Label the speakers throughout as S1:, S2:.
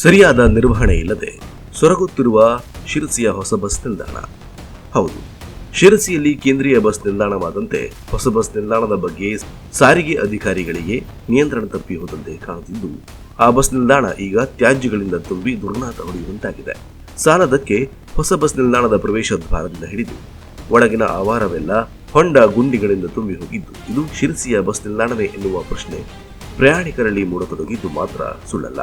S1: ಸರಿಯಾದ ನಿರ್ವಹಣೆ ಇಲ್ಲದೆ ಸೊರಗುತ್ತಿರುವ ಶಿರಸಿಯ ಹೊಸ ಬಸ್ ನಿಲ್ದಾಣ. ಹೌದು, ಶಿರಸಿಯಲ್ಲಿ ಕೇಂದ್ರೀಯ ಬಸ್ ನಿಲ್ದಾಣವಾದಂತೆ ಹೊಸ ಬಸ್ ನಿಲ್ದಾಣದ ಬಗ್ಗೆ ಸಾರಿಗೆ ಅಧಿಕಾರಿಗಳಿಗೆ ನಿಯಂತ್ರಣ ತಪ್ಪಿ ಹೋದಂತೆ ಕಾಣುತ್ತಿದ್ದು, ಆ ಬಸ್ ನಿಲ್ದಾಣ ಈಗ ತ್ಯಾಜ್ಯಗಳಿಂದ ತುಂಬಿ ದುರ್ನಾತ ಹೊಡೆಯುವಂತಾಗಿದೆ. ಸಾಲದಕ್ಕೆ ಹೊಸ ಬಸ್ ನಿಲ್ದಾಣದ ಪ್ರವೇಶ ದ್ವಾರದಿಂದ ಹಿಡಿದು ಒಳಗಿನ ಆವಾರವೆಲ್ಲ ಹೊಂಡ ಗುಂಡಿಗಳಿಂದ ತುಂಬಿ ಹೋಗಿದ್ದು, ಇದು ಶಿರಸಿಯ ಬಸ್ ನಿಲ್ದಾಣವೇ ಎನ್ನುವ ಪ್ರಶ್ನೆ ಪ್ರಯಾಣಿಕರಲ್ಲಿ ಮೂಡತೊಡಗಿದ್ದು ಮಾತ್ರ ಸುಳ್ಳಲ್ಲ.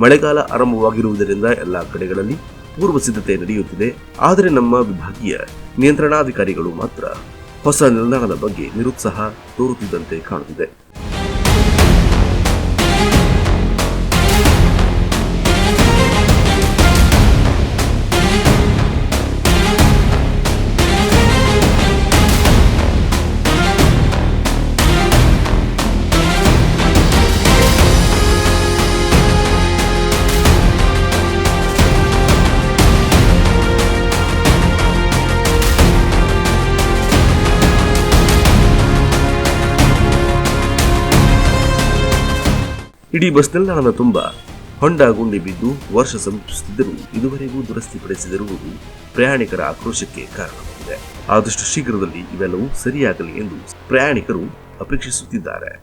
S1: ಮಳೆಗಾಲ ಆರಂಭವಾಗಿರುವುದರಿಂದ ಎಲ್ಲಾ ಕಡೆಗಳಲ್ಲಿ ಪೂರ್ವ ಸಿದ್ಧತೆ ನಡೆಯುತ್ತಿದೆ. ಆದರೆ ನಮ್ಮ ವಿಭಾಗೀಯ ನಿಯಂತ್ರಣಾಧಿಕಾರಿಗಳು ಮಾತ್ರ ಹೊಸ ನಿಲ್ದಾಣದ ಬಗ್ಗೆ ನಿರುತ್ಸಾಹ ತೋರುತ್ತಿದ್ದಂತೆ ಕಾಣುತ್ತಿದೆ. ಇಡೀ ಬಸ್ ನಿಲ್ದಾಣದ ತುಂಬ ಹೊಂಡ ಗುಂಡಿ ಬಿದ್ದು ವರ್ಷ ಸಮೀಪಿಸುತ್ತಿದ್ದರೂ ಇದುವರೆಗೂ ದುರಸ್ತಿಪಡಿಸಿದಿರುವುದು ಪ್ರಯಾಣಿಕರ ಆಕ್ರೋಶಕ್ಕೆ ಕಾರಣವಾಗಿದೆ. ಆದಷ್ಟು ಶೀಘ್ರದಲ್ಲಿ ಇವೆಲ್ಲವೂ ಸರಿಯಾಗಲಿ ಎಂದು ಪ್ರಯಾಣಿಕರು ಅಪೇಕ್ಷಿಸುತ್ತಿದ್ದಾರೆ.